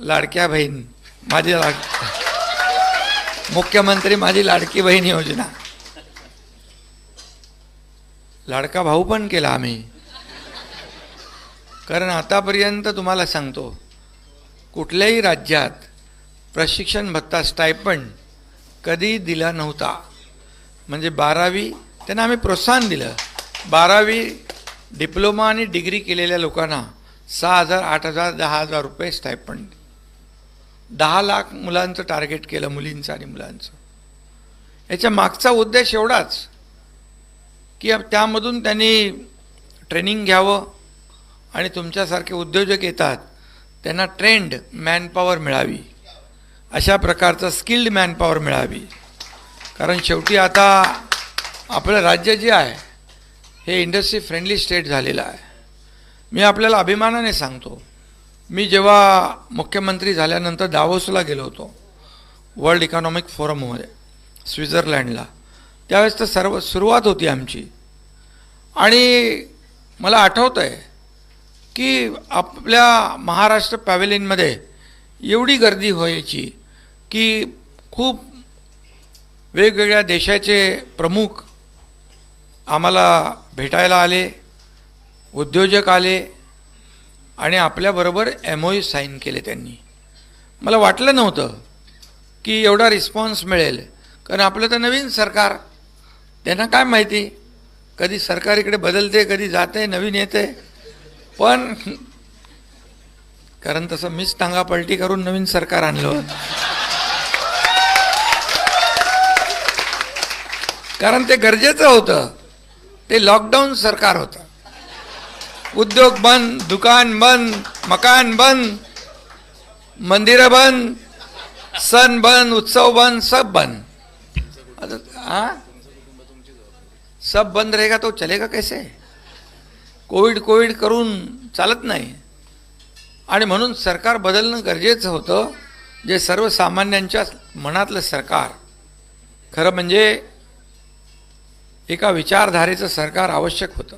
लाडक्या बहीण माझी लाड मुख्यमंत्री माझी लाडकी बहीण योजना. लाडका भाऊ पण केला आम्ही. कारण आतापर्यंत तुम्हाला सांगतो कुठल्याही राज्यात प्रशिक्षण भत्ता स्टायपंड कधी दिला नव्हता. म्हणजे बारावी त्यांना आम्ही प्रोत्साहन दिलं. बारावी डिप्लोमा आणि डिग्री केलेल्या लोकांना सहा हजार आठ हजार दहा हजार रुपये स्टायपंड दहा लाख मुलांचं टार्गेट केलं मुलींचं आणि मुलांचं. याच्या मागचा उद्देश एवढाच की त्यामधून त्यांनी ट्रेनिंग घ्यावं आणि तुमच्यासारखे उद्योजक येतात त्यांना ट्रेंड मॅनपॉवर मिळावी. अशा प्रकारचं स्किल्ड मॅनपॉवर मिळावी. कारण शेवटी आता आपलं राज्य जे आहे हे इंडस्ट्री फ्रेंडली स्टेट झालेलं आहे. मी आपल्याला अभिमानाने सांगतो मी जेव्हा मुख्यमंत्री झाल्यानंतर दावोसला गेलो होतो वर्ल्ड इकॉनॉमिक फोरममध्ये स्वित्झर्लँडला त्यावेळेस तर सर्व सुरुवात होती आमची. आणि मला आठवतं आहे की आपल्या महाराष्ट्र पॅव्हेलियनमध्ये एवढी गर्दी व्हायची की खूप वेगवेगळ्या देशाचे प्रमुख आम्हाला भेटायला आले उद्योजक आले आणि आपल्याबरोबर एम ओ साईन केले त्यांनी. मला वाटलं नव्हतं की एवढा रिस्पॉन्स मिळेल. कारण आपलं तर नवीन सरकार. त्यांना काय माहिती? कधी सरकार इकडे बदलते कधी जाते नवीन येते. पण कारण तसं मीच टांगापलटी करून नवीन सरकार आणलं कारण ते गरजेचं होतं. ते लॉकडाऊन सरकार होतं. उद्योग बंद दुकान बंद मकान बंद मंदिरं बंद सण बंद उत्सव बंद सब बंद। हाँ? सब बंद रहेगा तो चलेगा कैसे? कोविड कोविड करून चालत नाही। आणि म्हणून सरकार बदलणं गरजेचं होतं जे सर्वसामान्यांच्या मनातलं सरकार। खरं म्हणजे एका विचारधारेचं सरकार आवश्यक होतं।